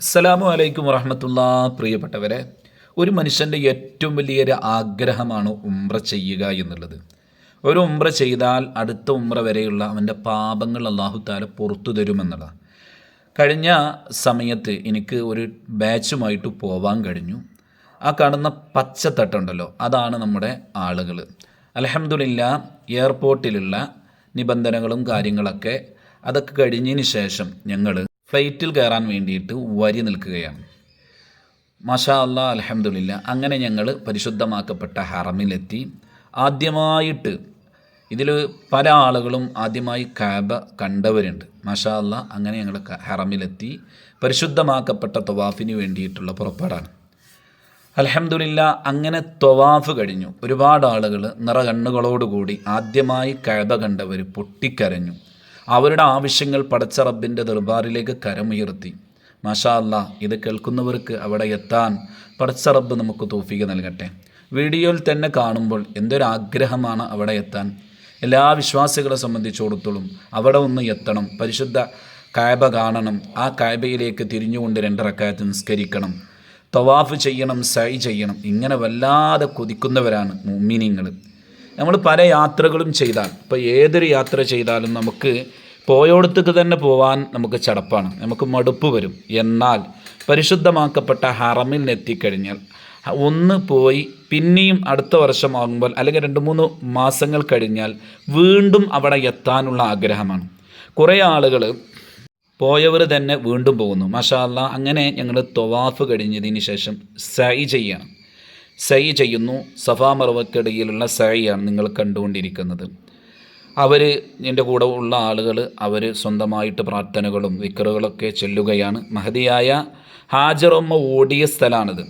അസ്സലാമു അലൈക്കും വറഹമത്തുള്ള. പ്രിയപ്പെട്ടവരെ ഒരു മനുഷ്യന്റെ ഏറ്റവും വലിയൊരു ആഗ്രഹമാണ് ഉംറ ചെയ്യുക എന്നുള്ളത്. ഒരു ഉംറ ചെയ്താൽ അടുത്ത ഉംറ വരെയുള്ള അവന്റെ പാപങ്ങൾ അള്ളാഹു താല പുറത്തു തരുമെന്നുള്ളതാണ് കഴിഞ്ഞ സമയത്ത് എനിക്ക് ഒരു ബാച്ചുമായിട്ട് പോവാൻ കഴിഞ്ഞു. ആ കാണുന്ന പച്ചത്തട്ടുണ്ടല്ലോ അതാണ് നമ്മുടെ ആളുകൾ അലഹമുല്ല എയർപോർട്ടിലുള്ള നിബന്ധനകളും കാര്യങ്ങളൊക്കെ അതൊക്കെ കഴിഞ്ഞതിന് ശേഷം ഞങ്ങൾ ഫ്ലൈറ്റിൽ കയറാൻ വേണ്ടിയിട്ട് വരി നിൽക്കുകയാണ്. മഷാ അല്ലാ അലഹമുല്ല അങ്ങനെ ഞങ്ങൾ പരിശുദ്ധമാക്കപ്പെട്ട ഹറമിലെത്തി. ആദ്യമായിട്ട് ഇതിൽ പല ആളുകളും ആദ്യമായി കാബ കണ്ടവരുണ്ട്. മഷാ അല്ല അങ്ങനെ ഞങ്ങൾ ഹറമിലെത്തി. പരിശുദ്ധമാക്കപ്പെട്ട തൊവാഫിന് വേണ്ടിയിട്ടുള്ള പുറപ്പാടാണ്. അലഹമുല്ല അങ്ങനെ തൊവാഫ് കഴിഞ്ഞു. ഒരുപാട് ആളുകൾ നിറകണ്ണുകളോടുകൂടി ആദ്യമായി കഴബ കണ്ടവർ പൊട്ടിക്കരഞ്ഞു. അവരുടെ ആവശ്യങ്ങൾ പടച്ച റബ്ബിന്റെ ദർബാറിലേക്ക് കരമുയർത്തി. മാഷാ ഇത് കേൾക്കുന്നവർക്ക് അവിടെ എത്താൻ പടച്ച റബ്ബ് നമുക്ക് തോഫിക നൽകട്ടെ. വീഡിയോയിൽ തന്നെ കാണുമ്പോൾ എന്തൊരാഗ്രഹമാണ് അവിടെ എത്താൻ? എല്ലാ വിശ്വാസികളെ സംബന്ധിച്ചിടത്തോളം അവിടെ ഒന്ന് എത്തണം. പരിശുദ്ധ കായബ കാണണം. ആ കായബയിലേക്ക് തിരിഞ്ഞുകൊണ്ട് രണ്ടിറക്കായത്ത് നിസ്കരിക്കണം. തവാഫ് ചെയ്യണം സൈ ചെയ്യണം. ഇങ്ങനെ വല്ലാതെ കൊതിക്കുന്നവരാണ് മുമ്മിനിങ്ങൾ നമ്മൾ പല യാത്രകളും ചെയ്താൽ ഇപ്പോൾ ഏതൊരു യാത്ര ചെയ്താലും നമുക്ക് പോയോടത്തേക്ക് തന്നെ പോവാൻ നമുക്ക് ചടപ്പാണ്. നമുക്ക് മടുപ്പ് വരും. എന്നാൽ പരിശുദ്ധമാക്കപ്പെട്ട ഹറമിൽ എത്തിക്കഴിഞ്ഞാൽ ഒന്ന് പോയി പിന്നെയും അടുത്ത വർഷമാകുമ്പോൾ അല്ലെങ്കിൽ രണ്ട് മൂന്ന് മാസങ്ങൾ കഴിഞ്ഞാൽ വീണ്ടും അവിടെ എത്താനുള്ള ആഗ്രഹമാണ്. കുറേ ആളുകൾ പോയവർ തന്നെ വീണ്ടും പോകുന്നു. മാഷാ അല്ലാ അങ്ങനെ ഞങ്ങൾ തൊവാഫ് കഴിഞ്ഞതിന് ശേഷം സൈ ചെയ്യണം. സൈ ചെയ്യുന്നു സഫാ മറവക്കിടയിലുള്ള സൈയാണ് നിങ്ങൾ കണ്ടുകൊണ്ടിരിക്കുന്നത്. അവർ എന്റെ കൂടെ ഉള്ള ആളുകൾ അവർ സ്വന്തമായിട്ട് പ്രാർത്ഥനകളും വിക്കറുകളൊക്കെ ചെല്ലുകയാണ്. മഹതിയായ ഹാജറമ്മ ഓടിയ സ്ഥലമാണിത്.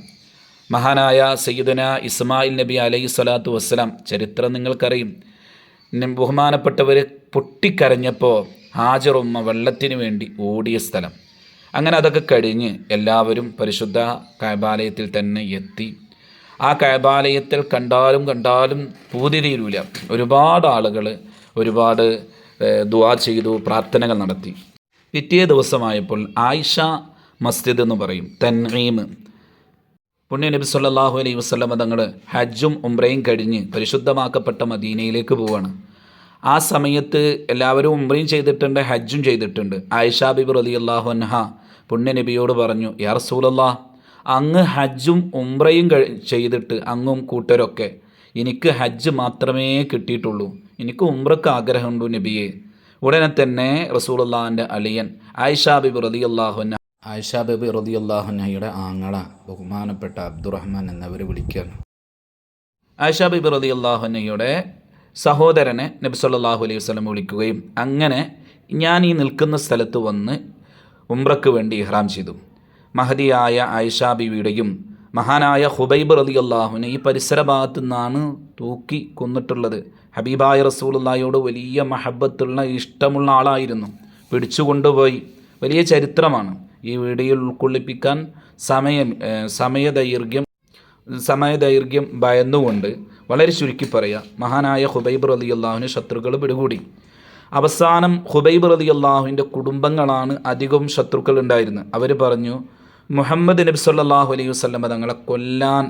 മഹാനായ സയ്യിദന ഇസ്മായിൽ നബി അലൈഹി സ്വലാത്തു വസ്സലാം ചരിത്രം നിങ്ങൾക്കറിയും. ബഹുമാനപ്പെട്ടവർ പൊട്ടിക്കരഞ്ഞപ്പോൾ ഹാജറുമ്മ വെള്ളത്തിന് വേണ്ടി ഓടിയ സ്ഥലം. അങ്ങനെ അതൊക്കെ കഴിഞ്ഞ് എല്ലാവരും പരിശുദ്ധ കാബാലയത്തിൽ തന്നെ എത്തി. ആ കൈബാലയത്തിൽ കണ്ടാലും കണ്ടാലും പൂതി തീരൂല. ഒരുപാട് ആളുകൾ ഒരുപാട് ദുവാ ചെയ്തു പ്രാർത്ഥനകൾ നടത്തി. പിറ്റേ ദിവസമായപ്പോൾ ആയിഷ മസ്ജിദ് എന്ന് പറയും തൻഹീം പുണ്യ നബി സല്ലാഹു അലൈഹി വസ്ലമ തങ്ങൾ ഹജ്ജും ഉംറയും കഴിഞ്ഞ് പരിശുദ്ധമാക്കപ്പെട്ട മദീനയിലേക്ക് പോവാണ്. ആ സമയത്ത് എല്ലാവരും ഉംറയും ചെയ്തിട്ടുണ്ട് ഹജ്ജും ചെയ്തിട്ടുണ്ട്. ആയിഷ ബിബി അള്ളാഹു അൻഹ പുണ്യ നബിയോട് പറഞ്ഞു യാ റസൂലല്ലാ അങ്ങ് ഹജ്ജും ഉംറയും ചെയ്തിട്ട് അങ്ങും കൂട്ടരൊക്കെ എനിക്ക് ഹജ്ജ് മാത്രമേ കിട്ടിയിട്ടുള്ളൂ. എനിക്ക് ഉംറക്ക് ആഗ്രഹമുണ്ട് നബിയെ. ഉടനെ തന്നെ റസൂലുള്ളാഹിന്റെ അളിയൻ ആയിഷാ ബിബി റളിയല്ലാഹു അൻഹ ആയിഷാ ബിബി റളിയല്ലാഹുനഹയുടെ ആങ്ങള ബഹുമാനപ്പെട്ട അബ്ദുറഹ്മാൻ എന്നവർ വിളിക്കുകയാണ്. ആയിഷാ ബിബി അള്ളാഹുനയുടെ സഹോദരനെ നബി സല്ലല്ലാഹു അലൈഹി വസ്ലം വിളിക്കുകയും അങ്ങനെ ഞാൻ ഈ നിൽക്കുന്ന സ്ഥലത്ത് വന്ന് ഉംറക്ക് വേണ്ടി ഇഹ്റാം ചെയ്തു. മഹതിയായ ആയിഷ ബിവിയുടെയും മഹാനായ ഹുബൈബ് റളിയല്ലാഹുവിനെ ഈ പരിസര ഭാഗത്തു നിന്നാണ് തൂക്കി കൊന്നിട്ടുള്ളത്. ഹബീബായ റസൂലുള്ളായോട് വലിയ മഹബത്തുള്ള ഇഷ്ടമുള്ള ആളായിരുന്നു. പിടിച്ചുകൊണ്ടുപോയി. വലിയ ചരിത്രമാണ്. ഈ വീഡിയോയിൽ ഉൾക്കൊള്ളിപ്പിക്കാൻ സമയം സമയദൈർഘ്യം സമയദൈർഘ്യം ഭയന്നുകൊണ്ട് വളരെ ചുരുക്കി പറയാം. മഹാനായ ഹുബൈബ് റലി അള്ളാഹുവിന് ശത്രുക്കൾ പിടികൂടി. അവസാനം ഹുബൈബ് റലി അള്ളാഹുവിന്റെ കുടുംബങ്ങളാണ് അധികം ശത്രുക്കൾ ഉണ്ടായിരുന്നത്. അവർ പറഞ്ഞു മുഹമ്മദ് നബി സല്ലാഹു അലൈഹി വസല്ലമ തങ്ങളെ കൊല്ലാൻ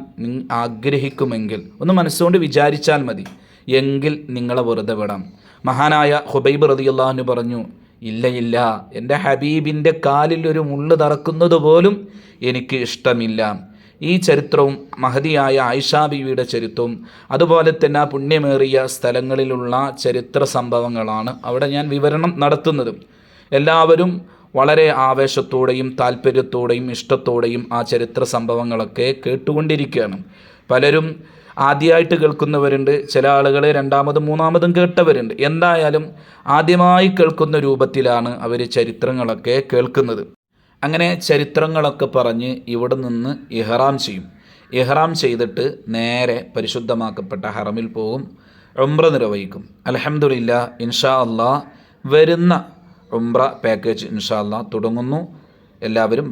ആഗ്രഹിക്കുമെങ്കിൽ ഒന്ന് മനസ്സുകൊണ്ട് വിചാരിച്ചാൽ മതി. എങ്കിൽ നിങ്ങളെ വെറുതെ വിടാം. മഹാനായ ഹുബൈബ് റതി അള്ളാഹുന് പറഞ്ഞു ഇല്ല ഇല്ല. എന്റെ ഹബീബിന്റെ കാലിൽ ഒരു മുള്ള് തറക്കുന്നത് പോലും എനിക്ക് ഇഷ്ടമില്ല. ഈ ചരിത്രവും മഹതിയായ ആയിഷാ ബീവിയുടെ ചരിത്രവും അതുപോലെ തന്നെ ആ പുണ്യമേറിയ സ്ഥലങ്ങളിലുള്ള ചരിത്ര സംഭവങ്ങളാണ് അവിടെ ഞാൻ വിവരണം നടത്തുന്നത്. എല്ലാവരും വളരെ ആവേശത്തോടെയും താല്പര്യത്തോടെയും ഇഷ്ടത്തോടെയും ആ ചരിത്ര സംഭവങ്ങളൊക്കെ കേട്ടുകൊണ്ടിരിക്കുകയാണ്. പലരും ആദ്യമായിട്ട് കേൾക്കുന്നവരുണ്ട് ചില ആളുകൾ രണ്ടാമതും മൂന്നാമതും കേട്ടവരുണ്ട്. എന്തായാലും ആദ്യമായി കേൾക്കുന്ന രൂപത്തിലാണ് അവർ ചരിത്രങ്ങളൊക്കെ കേൾക്കുന്നത്. അങ്ങനെ ചരിത്രങ്ങളൊക്കെ പറഞ്ഞ് ഇവിടെ നിന്ന് ഇഹ്റാം ചെയ്യും. ഇഹ്റാം ചെയ്തിട്ട് നേരെ പരിശുദ്ധമാക്കപ്പെട്ട ഹറമിൽ പോകും ഉംറ നിർവഹിക്കും. അലഹമുല്ല ഇൻഷാ അള്ളാ വരുന്ന ഉംറ പാക്കേജ് ഇൻഷാല്ല തുടങ്ങുന്നു. എല്ലാവരും